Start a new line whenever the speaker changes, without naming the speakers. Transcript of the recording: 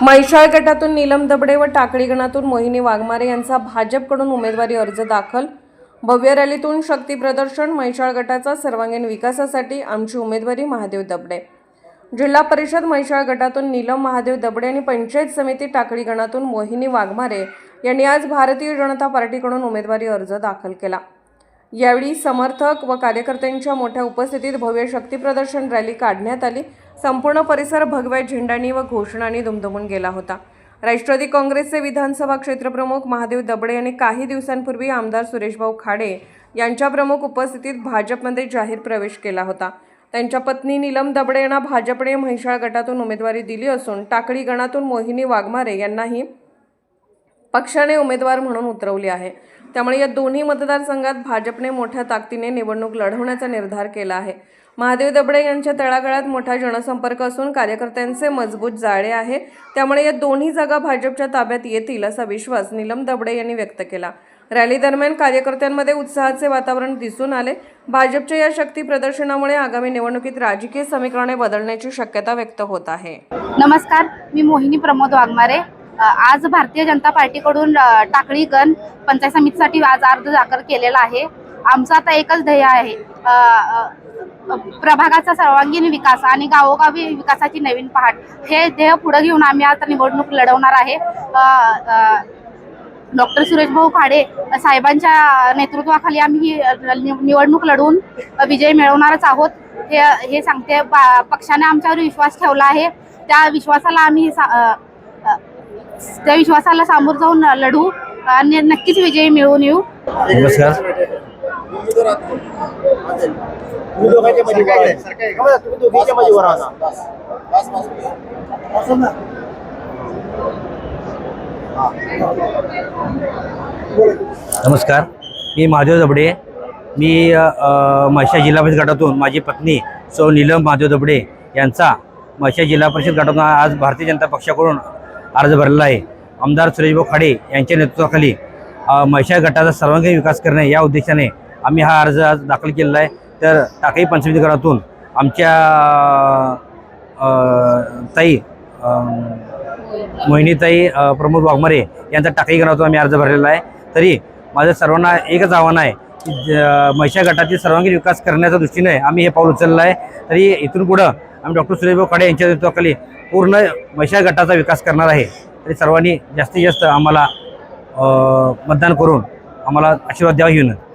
म्हैसाळ गटातून नीलम दबडे व टाकळी गणातून मोहिनी वाघमारे यांचा भाजपकडून उमेदवारी अर्ज दाखल. भव्य रॅलीतून शक्ती प्रदर्शन म्हैसाळ गटाचा सर्वांगीण विकासासाठी आमची उमेदवारी महादेव दबडे. जिल्हा परिषद म्हैसाळ गटातून नीलम महादेव दबडे आणि पंचायत समिती टाकळी गणातून मोहिनी वाघमारे यांनी आज भारतीय जनता पार्टीकडून उमेदवारी अर्ज दाखल केला. यावेळी समर्थक व कार्यकर्त्यांच्या मोठ्या उपस्थितीत भव्य शक्ती प्रदर्शन रॅली काढण्यात आली. संपूर्ण परिसर भगव्या झेंडांनी व घोषणांनी दुमदुमून गेला होता. राष्ट्रवादी काँग्रेसचे विधानसभा क्षेत्रप्रमुख महादेव दबडे यांनी काही दिवसांपूर्वी आमदार सुरेशभाऊ खाडे यांच्या प्रमुख उपस्थितीत भाजपमध्ये जाहीर प्रवेश केला होता. त्यांच्या पत्नी नीलम दबडे यांना भाजपने म्हैसाळ गटातून उमेदवारी दिली असून टाकळी गणातून मोहिनी वाघमारे यांनाही पक्षाने उमेदवार म्हणून उतरवली आहे. त्यामुळे या दोन्ही मतदारसंघात भाजपने मोठ्या ताकदीने निवडणूक लढवण्याचा निर्धार केला आहे. महादेव दबडे यांच्या तळागाळात मोठा जनसंपर्क असून कार्यकर्त्यांचे मजबूत जाळे आहे. त्यामुळे या दोन्ही जागा भाजपच्या ताब्यात येतील असा विश्वास नीलम दबडे यांनी व्यक्त केला. रॅली दरम्यान कार्यकर्त्यांमध्ये उत्साहाचे वातावरण दिसून आले. भाजपच्या या शक्ती प्रदर्शनामुळे आगामी निवडणुकीत राजकीय समीकरणे बदलण्याची शक्यता व्यक्त होत आहे.
नमस्कार मी मोहिनी प्रमोद वाघमारे. आज भारतीय जनता पार्टीकडून टाकळी गण पंचायत समितीसाठी आज अर्ज दाखल केलेला आहे. आमचं आता एकच ध्येय आहे प्रभागाचा सर्वांगीण विकास आणि गावोगावी विकासाची नवीन पहाट. हे ध्येय पुढे घेऊन आम्ही आता निवडणूक लढवणार आहे. डॉक्टर सुरेश भाऊ खाडे साहेबांच्या नेतृत्वाखाली आम्ही ही निवडणूक लढवून विजय मिळवणारच आहोत. हे हे सांगते पा- पक्षाने आमच्यावर विश्वास ठेवला आहे. त्या विश्वासाला आम्ही सा- त्या विश्वासाला सामोर जाऊन लढू आणि नक्कीच विजय मिळवून येऊ.
नमस्कार. नमस्कार. मी महादेव दबडे मी म्हैसाळ जिल्हा परिषद गटातून माझी पत्नी सौ नीलम महादेव दबडे यांचा म्हैसाळ जिल्हा परिषद गटातून आज भारतीय जनता पक्षाकडून अर्ज भरलेला आहे. आमदार सुरेशभाऊ खाडे यांच्या नेतृत्वाखाली अ, गटाचा सर्वांगीण विकास करणे या उद्देशाने आम्ही हा अर्ज आज दाखल केलेला आहे. तर टाकळी पंचमी गटातून आमच्या ताई मोहिनीताई प्रमोद वाघमारे यांचा टाकळीकरातून आम्ही अर्ज भरलेला आहे. तरी माझं सर्वांना एकच आव्हान आहे की ज- गटातील सर्वांगीण विकास करण्याच्या दृष्टीने आम्ही हे पाऊल उचललं आहे. तरी इथून पुढं आम्ही डॉक्टर सुरेशभाऊ खाडे यांच्या नेतृत्वाखाली पूर्ण वैशाख गटाचा विकास करणार आहे तरी सर्वांनी जास्तीत जास्त आम्हाला मतदान करून आम्हाला आशीर्वाद द्यावा ही विनंती.